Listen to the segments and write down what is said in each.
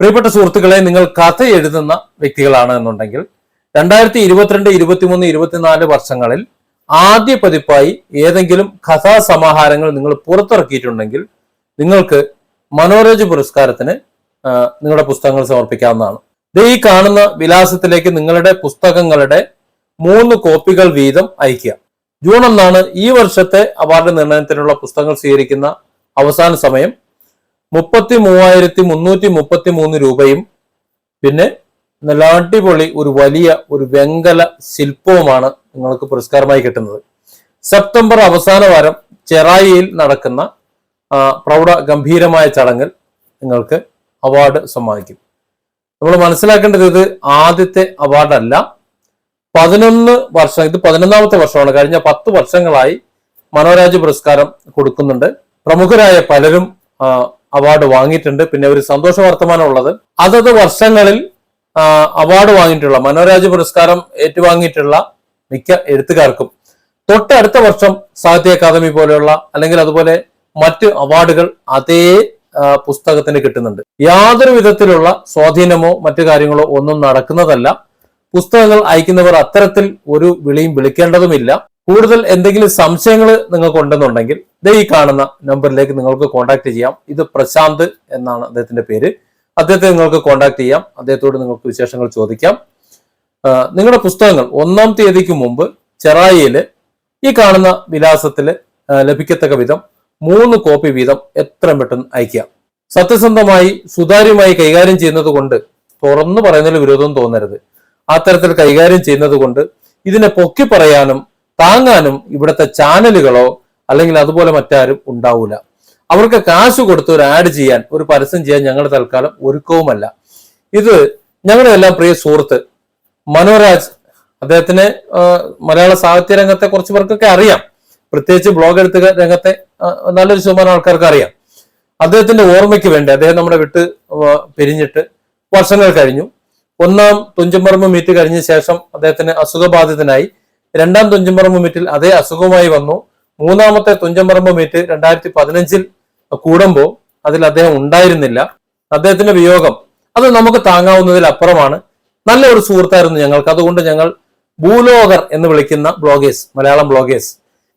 പ്രിയപ്പെട്ട സുഹൃത്തുക്കളെ നിങ്ങൾ കഥ എഴുതുന്ന വ്യക്തികളാണ് എന്നുണ്ടെങ്കിൽ രണ്ടായിരത്തി ഇരുപത്തിരണ്ട് ഇരുപത്തിമൂന്ന് ഇരുപത്തിനാല് വർഷങ്ങളിൽ ആദ്യ പതിപ്പായി ഏതെങ്കിലും കഥാസമാഹാരങ്ങൾ നിങ്ങൾ പുറത്തിറക്കിയിട്ടുണ്ടെങ്കിൽ നിങ്ങൾക്ക് മനോരജ് പുരസ്കാരത്തിന് നിങ്ങളുടെ പുസ്തകങ്ങൾ സമർപ്പിക്കാവുന്നതാണ്. ഈ കാണുന്ന വിലാസത്തിലേക്ക് നിങ്ങളുടെ പുസ്തകങ്ങളുടെ മൂന്ന് കോപ്പികൾ വീതം അയക്കുക ജൂൺ ഒന്നാണ് ഈ വർഷത്തെ അവാർഡ് നിർണയത്തിനുള്ള പുസ്തകങ്ങൾ സ്വീകരിക്കുന്ന അവസാന സമയം. മുപ്പത്തി മൂവായിരത്തി മുന്നൂറ്റി മുപ്പത്തി മൂന്ന് രൂപയും പിന്നെ നല്ല അടിപൊളി ഒരു വലിയ ഒരു വെങ്കല ശില്പവുമാണ് നിങ്ങൾക്ക് പുരസ്കാരമായി കിട്ടുന്നത്. സെപ്റ്റംബർ അവസാന വാരം ചെറായിയിൽ നടക്കുന്ന പ്രൗഢ ഗംഭീരമായ ചടങ്ങിൽ നിങ്ങൾക്ക് അവാർഡ് സമ്മാനിക്കും. നമ്മൾ മനസ്സിലാക്കേണ്ടത് ഇത് ആദ്യത്തെ അവാർഡല്ല. പതിനൊന്ന് വർഷം ഇത് പതിനൊന്നാമത്തെ വർഷമാണ്. കഴിഞ്ഞ പത്ത് വർഷങ്ങളായി മനോരാജ് പുരസ്കാരം കൊടുക്കുന്നുണ്ട്. പ്രമുഖരായ പലരും അവാർഡ് വാങ്ങിയിട്ടുണ്ട്. പിന്നെ ഒരു സന്തോഷ വർത്തമാനമുള്ളത്. അതത് വർഷങ്ങളിൽ അവാർഡ് വാങ്ങിയിട്ടുള്ള മനോരാജ് പുരസ്കാരം ഏറ്റുവാങ്ങിയിട്ടുള്ള മിക്ക എഴുത്തുകാർക്കും. തൊട്ടടുത്ത വർഷം സാഹിത്യ അക്കാദമി പോലെയുള്ള അല്ലെങ്കിൽ അതുപോലെ മറ്റ് അവാർഡുകൾ അതേ പുസ്തകത്തിന് കിട്ടുന്നുണ്ട്. യാതൊരു വിധത്തിലുള്ള സ്വാധീനമോ മറ്റു കാര്യങ്ങളോ ഒന്നും നടക്കുന്നതല്ല. പുസ്തകങ്ങൾ അയക്കുന്നവർ അത്തരത്തിൽ ഒരു വിളിയും വിളിക്കേണ്ടതുമില്ല. കൂടുതൽ എന്തെങ്കിലും സംശയങ്ങൾ നിങ്ങൾക്ക് ഉണ്ടെന്നുണ്ടെങ്കിൽ ദേ ഈ കാണുന്ന നമ്പറിലേക്ക് നിങ്ങൾക്ക് കോൺടാക്ട് ചെയ്യാം. ഇത് പ്രശാന്ത് എന്നാണ് അദ്ദേഹത്തിന്റെ പേര്. അദ്ദേഹത്തെ നിങ്ങൾക്ക് കോൺടാക്ട് ചെയ്യാം. അദ്ദേഹത്തോട് നിങ്ങൾക്ക് വിശേഷങ്ങൾ ചോദിക്കാം. നിങ്ങളുടെ പുസ്തകങ്ങൾ ഒന്നാം തീയതിക്ക് മുമ്പ് ചെറായിൽ ഈ കാണുന്ന വിലാസത്തിൽ ലഭിക്കത്തക്ക വിധം മൂന്ന് കോപ്പി വീതം എത്രയും പെട്ടെന്ന് അയക്കുക സത്യസന്ധമായി സുതാര്യമായി കൈകാര്യം ചെയ്യുന്നത് കൊണ്ട് തുറന്നു പറയുന്നതിൽ വിരോധം തോന്നരുത്. അത്തരത്തിൽ കൈകാര്യം ചെയ്യുന്നത് കൊണ്ട് ഇതിനെ പൊക്കി പറയാനും താങ്ങാനും ഇവിടുത്തെ ചാനലുകളോ അല്ലെങ്കിൽ അതുപോലെ മറ്റാരും ഉണ്ടാവൂല. അവർക്ക് കാശ് കൊടുത്ത് ഒരു ആഡ് ചെയ്യാൻ ഒരു പരസ്യം ചെയ്യാൻ ഞങ്ങളുടെ തൽക്കാലം ഒരുക്കവുമല്ല. ഇത് ഞങ്ങളുടെ എല്ലാം പ്രിയ സുഹൃത്ത് മനോരാജ് അദ്ദേഹത്തിന് മലയാള സാഹിത്യ രംഗത്തെ കുറച്ച് പേർക്കൊക്കെ അറിയാം. പ്രത്യേകിച്ച് ബ്ലോഗ് എഴുത്തുക രംഗത്തെ നല്ലൊരു ശതമാനം ആൾക്കാർക്ക് അറിയാം. അദ്ദേഹത്തിന്റെ ഓർമ്മയ്ക്ക് വേണ്ടി അദ്ദേഹം നമ്മുടെ വിട്ട് പിരിഞ്ഞിട്ട് വർഷങ്ങൾ കഴിഞ്ഞു. ഒന്നാം തുഞ്ചമ്പറമ്പ് മീറ്റ് കഴിഞ്ഞ ശേഷം അദ്ദേഹത്തിന് അസുഖബാധിതനായി. രണ്ടാം തുഞ്ചമ്പറമ്പ് മീറ്റിൽ അതേ അസുഖവുമായി വന്നു. മൂന്നാമത്തെ തുഞ്ചമ്പറമ്പ് മീറ്റ് രണ്ടായിരത്തി പതിനഞ്ചിൽ കൂടുമ്പോൾ അതിൽ അദ്ദേഹം ഉണ്ടായിരുന്നില്ല. അദ്ദേഹത്തിന്റെ വിയോഗം അത് നമുക്ക് താങ്ങാവുന്നതിൽ അപ്പുറമാണ്. നല്ല ഒരു സുഹൃത്തായിരുന്നു ഞങ്ങൾക്ക്. അതുകൊണ്ട് ഞങ്ങൾ ഭൂലോകർ എന്ന് വിളിക്കുന്ന bloggers Malayalam bloggers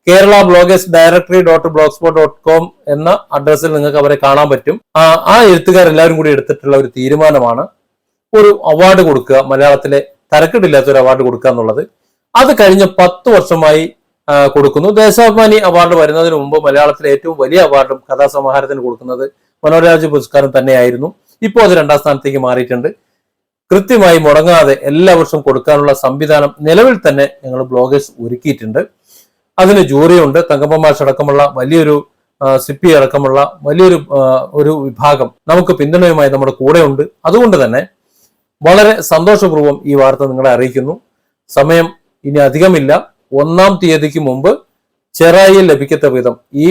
Kerala bloggers directory dot blogspot dot com എന്ന അഡ്രസ്സിൽ നിങ്ങൾക്ക് അവരെ കാണാൻ പറ്റും. ആ എഴുത്തുകാരെല്ലാവരും കൂടി എടുത്തിട്ടുള്ള ഒരു തീരുമാനമാണ് ഒരു അവാർഡ് കൊടുക്കുക മലയാളത്തിലെ തരക്കെട്ടില്ലാത്ത ഒരു അവാർഡ് കൊടുക്കുക എന്നുള്ളത്. അത് കഴിഞ്ഞ പത്ത് വർഷമായി കൊടുക്കുന്നു. ദേശാഭിമാനി അവാർഡ് വരുന്നതിന് മുമ്പ് മലയാളത്തിലെ ഏറ്റവും വലിയ അവാർഡും കഥാസമാഹാരത്തിന് കൊടുക്കുന്നത് മനോരാജ് പുരസ്കാരം തന്നെയായിരുന്നു. ഇപ്പോൾ അത് രണ്ടാം സ്ഥാനത്തേക്ക് മാറിയിട്ടുണ്ട്. കൃത്യമായി മുടങ്ങാതെ എല്ലാ വർഷവും കൊടുക്കാനുള്ള സംവിധാനം നിലവിൽ തന്നെ ഞങ്ങൾ ബ്ലോഗേഴ്സ് ഒരുക്കിയിട്ടുണ്ട്. അതിന് ജൂറിയുണ്ട്. തങ്കമ്മമാഷ് അടക്കമുള്ള വലിയൊരു സിപ്പി അടക്കമുള്ള വലിയൊരു ഒരു വിഭാഗം നമുക്ക് പിന്തുണയുമായി നമ്മുടെ കൂടെയുണ്ട്. അതുകൊണ്ട് തന്നെ വളരെ സന്തോഷപൂർവം ഈ വാർത്ത നിങ്ങളെ അറിയിക്കുന്നു. സമയം ഇനി അധികമില്ല. ഒന്നാം തീയതിക്ക് മുമ്പ് ചെറായിൽ ലഭിക്കത്ത വിധം ഈ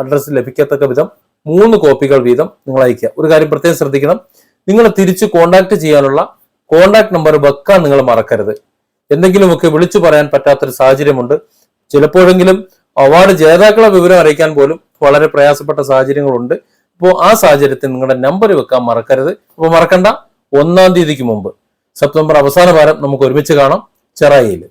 അഡ്രസ്സിൽ ലഭിക്കത്തക്ക വിധം മൂന്ന് കോപ്പികൾ വീതം നിങ്ങൾ അയക്കുക ഒരു കാര്യം പ്രത്യേകം ശ്രദ്ധിക്കണം. നിങ്ങൾ തിരിച്ച് കോണ്ടാക്ട് ചെയ്യാനുള്ള കോണ്ടാക്ട് നമ്പർ വെക്കാൻ നിങ്ങൾ മറക്കരുത്. എന്തെങ്കിലുമൊക്കെ വിളിച്ചു പറയാൻ പറ്റാത്തൊരു സാഹചര്യമുണ്ട്. ചിലപ്പോഴെങ്കിലും അവാർഡ് ജേതാക്കളെ വിവരം അറിയിക്കാൻ പോലും വളരെ പ്രയാസപ്പെട്ട സാഹചര്യങ്ങളുണ്ട്. അപ്പോൾ ആ സാഹചര്യത്തിൽ നിങ്ങളുടെ നമ്പർ വെക്കാൻ മറക്കരുത്. അപ്പോൾ മറക്കണ്ട. ഒന്നാം തീയതിക്ക് മുമ്പ്. സെപ്റ്റംബർ അവസാന വാരം നമുക്ക് ഒരുമിച്ച് കാണാം. ചെറായിയിൽ.